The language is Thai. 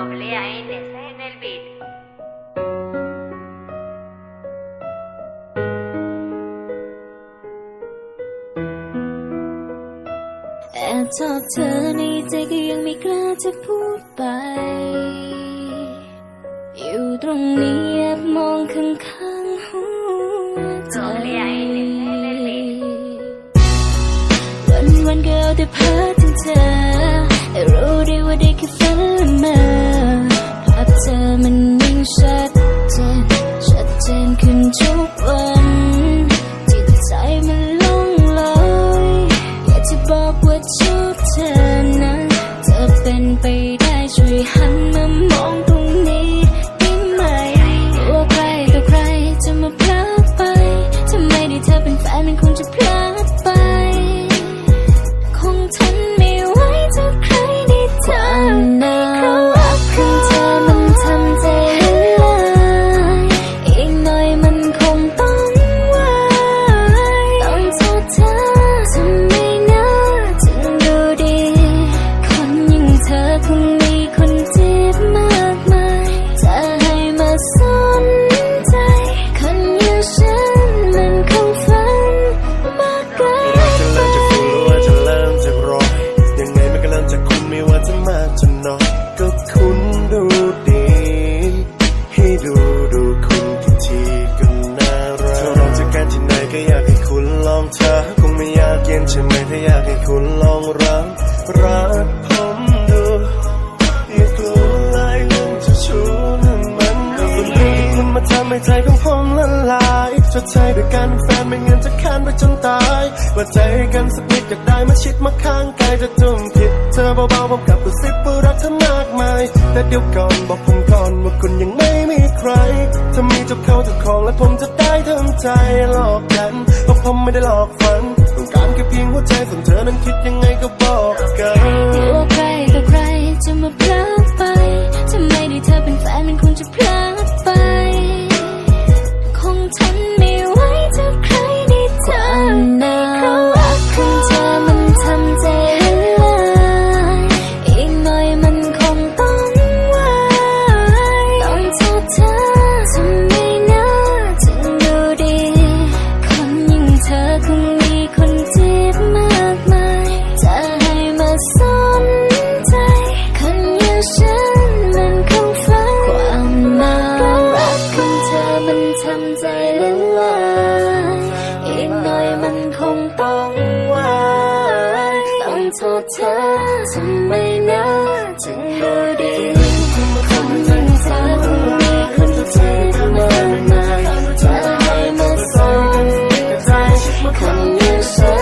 doble A N C en el beat. แอบชอบเธอในใจก็ยังไม่กล้าจะพูดไป อยู่ตรงนี้แอบมองข้างๆหัวใจ Doble A N C en el beat. วันวันๆก็เอาแต่เพ้อ ชัดเจนชัดเจนขึ้นทุกวันจิตใจมันลงลอยอยากจะบอกว่าชอบเธอนะเธอเป็นไปได้ช่วยหันมามองตรง ดูดี ให้ดูดูคุณกี่ทีก็น่ารักถ้าเราจะกันที่ไหนก็อยากให้คุณลองเธอคงไม่อยากเย็นใช่ไหมถ้าอยากให้คุณลองรักรักผมดูอย่ากลัวเลยเรื่องจะชู้นั้นมันก็เป็นเรื่องที่คุณมาทำให้ใจของผมละลายชดใช้ด้วยการเป็นแฟนไม่งั้นจะค้านไปจนตายว่าใจกันสักนิดอยากได้มาชิดมาข้างกายจะจุ่มผิดเธอเบาๆผมกับ แต่เดี๋ยวก่อนบอกผมก่อนว่าคุณยังไม่มีใคร ถ้ามีจะเข้าจะของและผมจะได้ทำใจหลอกกันเพราะผมไม่ได้หลอกฝัน ต้องการแค่เพียงหัวใจของเธอนั้นคิดยังไงก็บอกกันอยู่ใครกับใครจะมาเพลัดไปทำไมได้เธอเป็นแฟนเป็นคน ทษเธอทำไมนะถึงโดีคำมันสาคงมีคนที่เธอทำมามาเธอให้มาสอนแต่ใจคำยังสอน